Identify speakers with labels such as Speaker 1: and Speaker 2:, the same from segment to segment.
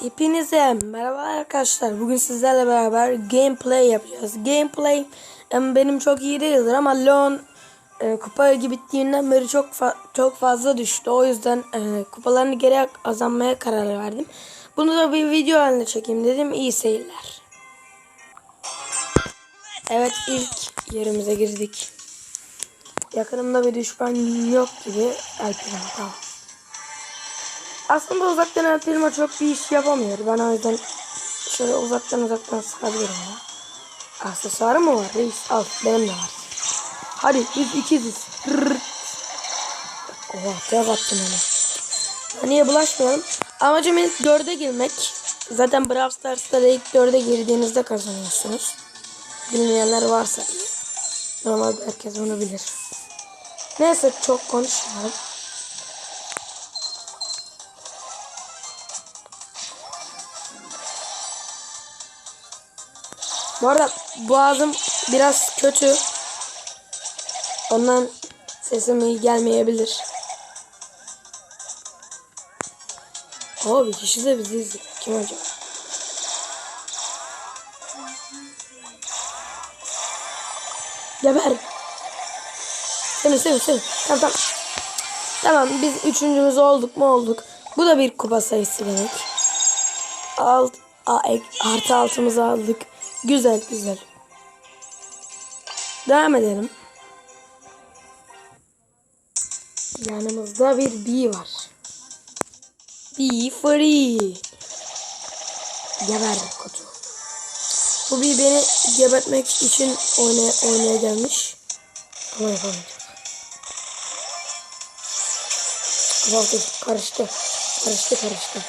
Speaker 1: Hepinize merhaba arkadaşlar. Bugün sizlerle beraber gameplay yapacağız. Gameplay benim çok iyi değildir ama Leon e, kupa bittiğinden beri çok fa- çok fazla düştü. O yüzden e, kupalarını geri azalmaya karar verdim. Bunu da bir video haline çekeyim dedim. İyi seyirler. Evet ilk yerimize girdik. Yakınımda bir düşman yok gibi. Alperen tamam. Aslında uzaktan atılma çok bir iş yapamıyor. Ben o yüzden şöyle uzaktan uzaktan sıkabilirim ya. Aksesuarı mı var reis? Al benim de var. Hadi biz ikiziz. Rrrt. Oha tek attım onu. Niye bulaşmayalım? Amacım ilk dörde girmek. Zaten Brawl Stars'ta ilk dörde girdiğinizde kazanıyorsunuz. Bilmeyenler varsa. Normalde herkes onu bilir. Neyse çok konuşmayalım. Bu arada boğazım biraz kötü. Ondan sesim iyi gelmeyebilir. Oo bir kişi de bizi izliyor. Kim acaba? Geber. Seni seni seni. Tamam tamam. Tamam biz üçüncümüz olduk mu olduk. Bu da bir kupa sayısı demek. Alt, a, artı altımızı aldık. Güzel güzel. Devam edelim. Yanımızda bir bee var. Bee free. Geber kutu. Bu bee beni gebertmek için oynaya, oynaya gelmiş. Ama yapamayacak. Ama dur karıştı. Karıştı karıştı.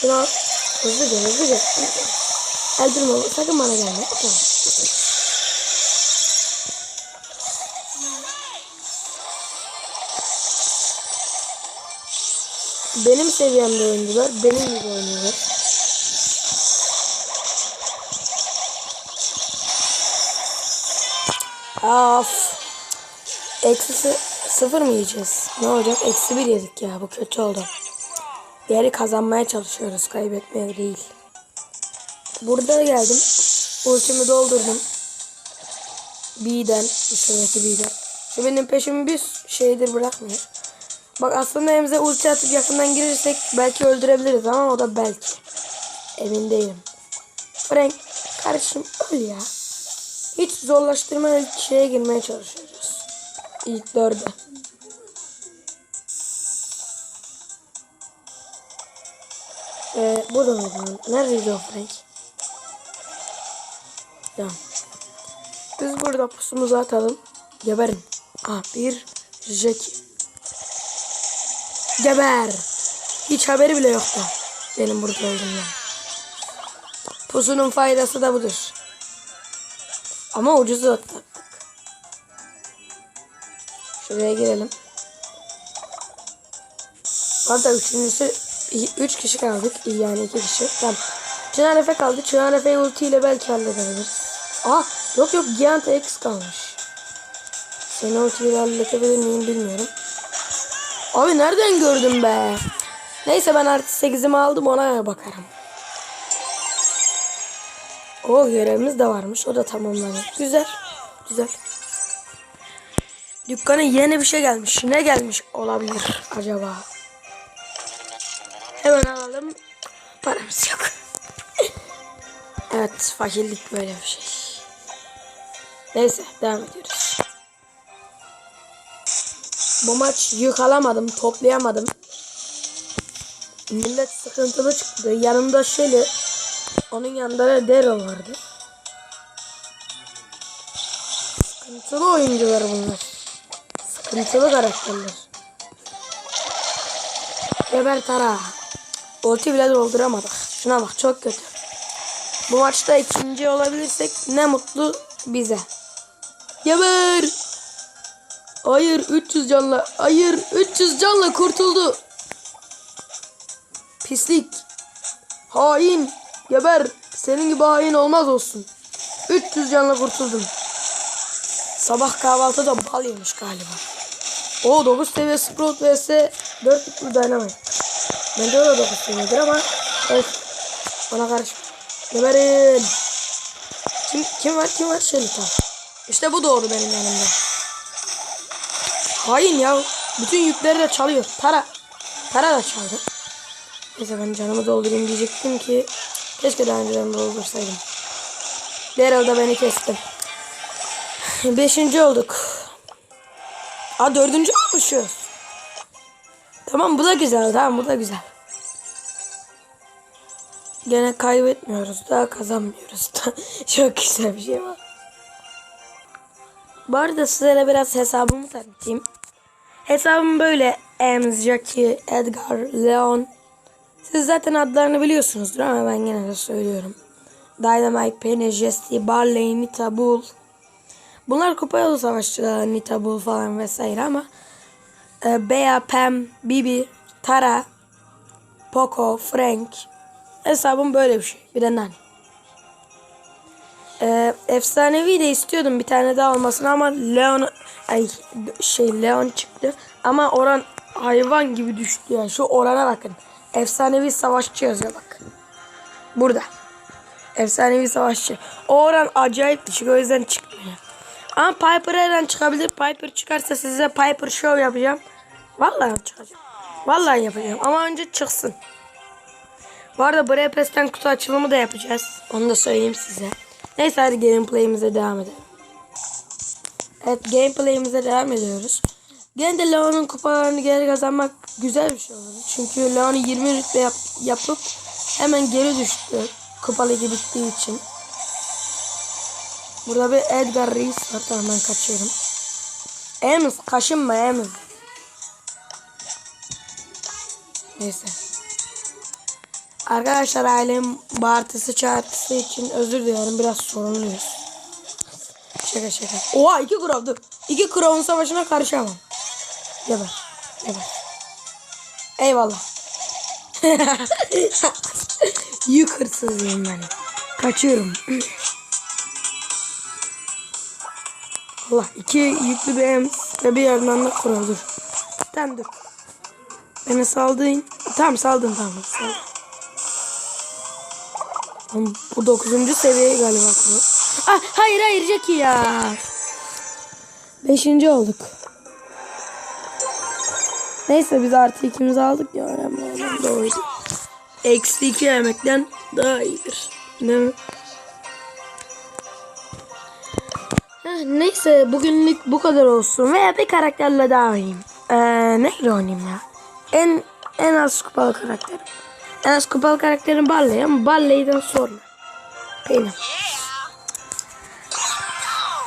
Speaker 1: Şunu al. Hızlıca hızlıca. Öldürme sakın bana gelme. Benim seviyemde oyuncular benim gibi oynuyorlar. Of. Eksi sıfır mı yiyeceğiz? Ne olacak? Eksi bir yedik ya. Bu kötü oldu. Diğeri kazanmaya çalışıyoruz. Kaybetmeye değil. Burada geldim. Ultimi doldurdum. B'den. Şuradaki B'den. Şu benim peşimi bir şeydir bırakmıyor. Bak aslında elimize ulti atıp yakından girirsek belki öldürebiliriz ama o da belki. Emin değilim. Frank kardeşim öl ya. Hiç zorlaştırma şeye girmeye çalışıyoruz. İlk dörde. Ee, burada mıydı? Neredeydi o Frank? Tamam. Biz burada pusumuzu atalım. Geberin. Ah bir Jackie. Geber. Hiç haberi bile yoktu. Benim burada olduğumdan. Pusunun faydası da budur. Ama ucuzu atlattık. Şuraya girelim. Hatta üçüncüsü üç kişi kaldık. Yani iki kişi. Tamam. Çınar Efe kaldı. Çınar Efe'yi ultiyle belki halledebiliriz. Ah yok yok Giant X kalmış. Seni ultiyle halledebilir miyim bilmiyorum. Abi nereden gördüm be? Neyse ben artı 8'imi aldım ona bakarım. O görevimiz de varmış. O da tamamlanıyor. Güzel. Güzel. Dükkana yeni bir şey gelmiş. Ne gelmiş olabilir acaba? Hemen alalım. Paramız yok. evet fakirlik böyle bir şey. Neyse devam ediyoruz. Bu maç yük alamadım, toplayamadım. Millet sıkıntılı çıktı. Yanımda şöyle, onun yanında da Daryl vardı. Sıkıntılı oyuncular bunlar. Sıkıntılı karakterler. Geber Tara. Ulti bile dolduramadık. Şuna bak çok kötü. Bu maçta ikinci olabilirsek ne mutlu bize. Geber. Hayır 300 canla. Hayır 300 canla kurtuldu. Pislik. Hain. Geber. Senin gibi hain olmaz olsun. 300 canla kurtuldum. Sabah kahvaltıda bal yemiş galiba. O 9 seviye Sprout vs 4 yüklü Dynamite. O da 9 seviyedir ama evet, Bana karışma. Geberin. Kim, kim var kim var? Şelita. İşte bu doğru benim yanımda. Hain ya. Bütün yükleri de çalıyor. Para. Para da çaldı. Neyse ben canımı doldurayım diyecektim ki keşke daha önceden doldursaydım. Daryl da beni kesti. Beşinci olduk. Aa dördüncü olmuşuz. Tamam bu da güzel tamam bu da güzel. Gene kaybetmiyoruz daha kazanmıyoruz da. Çok güzel bir şey var. Bu arada size biraz hesabımı tanıtayım. Hesabım böyle Ems, Jackie, Edgar, Leon. Siz zaten adlarını biliyorsunuzdur ama ben gene de söylüyorum. Dynamite, Penny, Jesse, Barley, Nita, Bull. Bunlar kupa yolu savaşçıları Nita, Bull falan vesaire ama e, Bea, Pam, Bibi, Tara, Poco, Frank. Hesabım böyle bir şey. Bir de Nani. Ee, efsanevi de istiyordum bir tane daha olmasını ama Leon ay şey Leon çıktı ama oran hayvan gibi düştü yani şu orana bakın. Efsanevi savaşçı yazıyor bak. Burada. Efsanevi savaşçı. O oran acayip düşük o yüzden çıkmıyor. Ama Piper her çıkabilir. Piper çıkarsa size Piper show yapacağım. Vallahi çıkacağım. Vallahi yapacağım ama önce çıksın. Bu arada Brawl Pass'ten kutu açılımı da yapacağız. Onu da söyleyeyim size. Neyse hadi gameplay'imize devam edelim. Evet gameplay'imize devam ediyoruz. Gene de Leon'un kupalarını geri kazanmak güzel bir şey oldu. Çünkü Leon'u 20 rütbe yap- yapıp hemen geri düştü. Kupa ligi bittiği için. Burada bir Edgar Reis var. Tamam kaçıyorum. Ems kaşınma Ems. Neyse. Arkadaşlar ailem bağırtısı çağırtısı için özür dilerim. Biraz sorunluyuz. Şaka şaka. Oha iki krov dur. İki krovun savaşına karışamam. Geber. Geber. Eyvallah. Yük hırsızıyım ben. Kaçıyorum. Allah iki yüklü bir ems ve bir yerden de krov dur. Tamam dur. Beni saldın. Tamam saldın tamam. Saldın. Oğlum, Bu 9. seviye galiba. Ah, hayır hayır Jackie ya. 5. olduk. Neyse biz artı ikimizi aldık ya önemli olan da oydu. Eksi 2 yemekten daha iyidir. Değil mi? Heh, neyse bugünlük bu kadar olsun. Veya bir karakterle daha oynayayım. Ee, neyle oynayayım ya? En en az kupalı karakterim. En az kupalı karakterim Barley ama Barley'den sonra. Benim.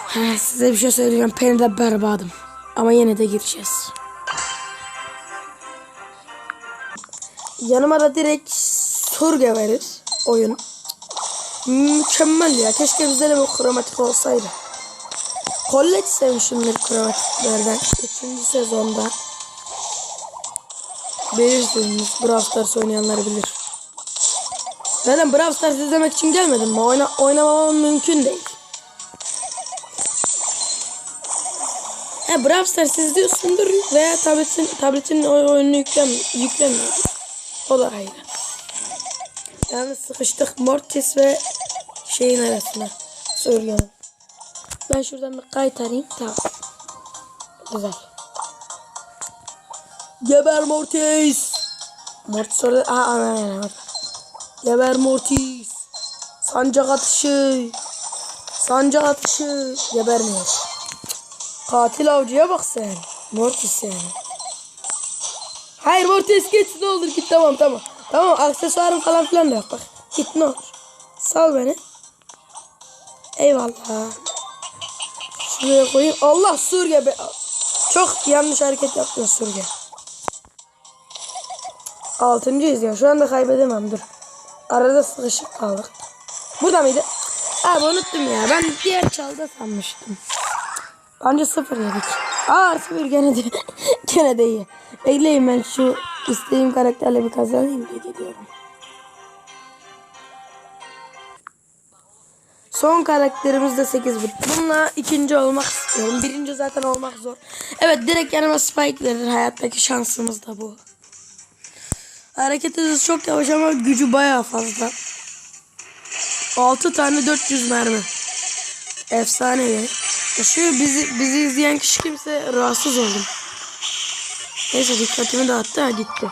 Speaker 1: Heh, size bir şey söyleyeceğim. Penny'de berbadım. Ama yine de gireceğiz. Yanıma da direkt Surge verir oyun. Mükemmel ya. Keşke bizde de bu kromatik olsaydı. Colette sevmişimdir kromatiklerden. Üçüncü sezonda. Bilirsiniz. Brawl Stars oynayanlar bilir. Zaten Brawl Stars izlemek için gelmedim? Oyna, oynamamam mümkün değil. He Brawl Stars izliyorsundur veya tabletin, tabletin oyununu yüklem, yüklemiyordur. O da ayrı. Yani sıkıştık Mortis ve şeyin arasına. Surgeon'un. Ben şuradan bir kaytarayım. Tamam. Güzel. Geber Mortis. Mortis orada. Aa, ana, ana. Geber Mortis. Sancak atışı. Sancak atışı. Gebermiyor. Katil avcıya bak sen. Mortis yani. Hayır Mortis git ne olur git tamam tamam. Tamam aksesuarım falan filan da yok bak. Git ne olur. Sal beni. Eyvallah. Şuraya koyayım. Allah Surge be. Çok yanlış hareket yaptın Surge. Altıncıyız ya. Şu anda kaybedemem. Dur. Arada sıkışık kaldık. Burada mıydı? Abi unuttum ya. Ben diğer çalda sanmıştım. Bence sıfır yedik. Aa sıfır gene de, gene de iyi. Bekleyin ben şu istediğim karakterle bir kazanayım diye gidiyorum. Son karakterimiz de 8 bit. Bununla ikinci olmak istiyorum. Birinci zaten olmak zor. Evet direkt yanıma spike verir. Hayattaki şansımız da bu. Hareket hızı çok yavaş ama gücü bayağı fazla. 6 tane 400 mermi. Efsane ya. Şu bizi bizi izleyen kişi kimse rahatsız oldum. Neyse dikkatimi dağıttı ha gitti.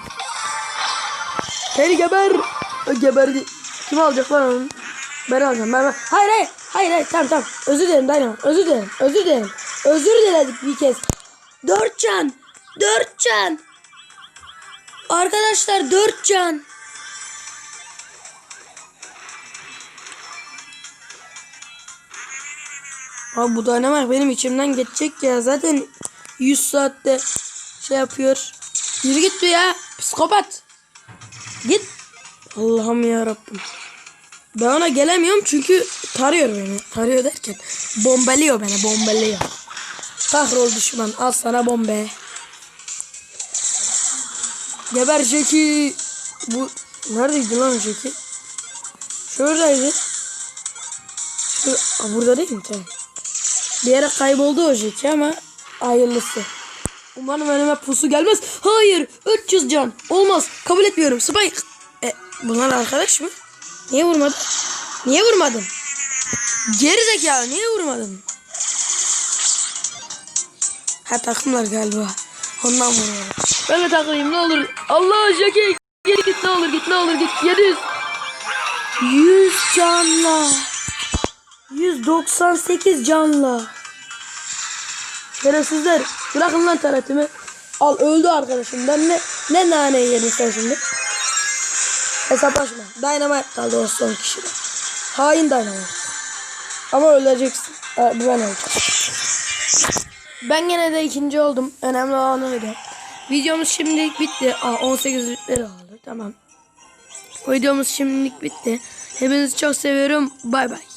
Speaker 1: Seni geber. Ö, Geberdi. Kim alacak lan onu? Ben alacağım. Ben, ben. Hayır hayır. Hayır hayır. Tamam tamam. Özür dilerim Dynamo. Özür dilerim. Özür dilerim. Özür diledik bir kez. Dört can. Dört can. Arkadaşlar dört can. Abi bu Dynamite benim içimden geçecek ya. Zaten 100 saatte şey yapıyor. Yürü git ya. Psikopat. Git. Allah'ım ya. Ben ona gelemiyorum çünkü tarıyor beni. Tarıyor derken bombeliyor beni bombeliyor. Kahrol düşman al sana bombe. Geber Jackie. Bu neredeydi lan Jackie? Şuradaydı. Şu, Aa, burada değil mi? Tamam. Bir yere kayboldu o Jackie ama hayırlısı. Umarım önüme pusu gelmez. Hayır. 300 can. Olmaz. Kabul etmiyorum. Spike. E, bunlar arkadaş mı? Niye vurmadın? Niye vurmadın? Geri zekalı niye vurmadın? Ha takımlar galiba. Ondan vuruyorum. Ben de takılayım ne olur. Allah Jackie. Git git ne olur git ne olur git. 700. 100 canla. 198 canla. Şerefsizler. Bırakın lan taratımı. Al öldü arkadaşım. Ben ne ne nane yedin sen şimdi? Hesaplaşma. Dynamite kaldı o son kişide. Hain Dynamite. Ama öleceksin. Ee, ben öleceğim. Ben gene de ikinci oldum. Önemli olan oydu. Videomuz şimdilik bitti. Aa, 18 rütbeleri aldı. Tamam. Videomuz şimdilik bitti. Hepinizi çok seviyorum. Bay bay.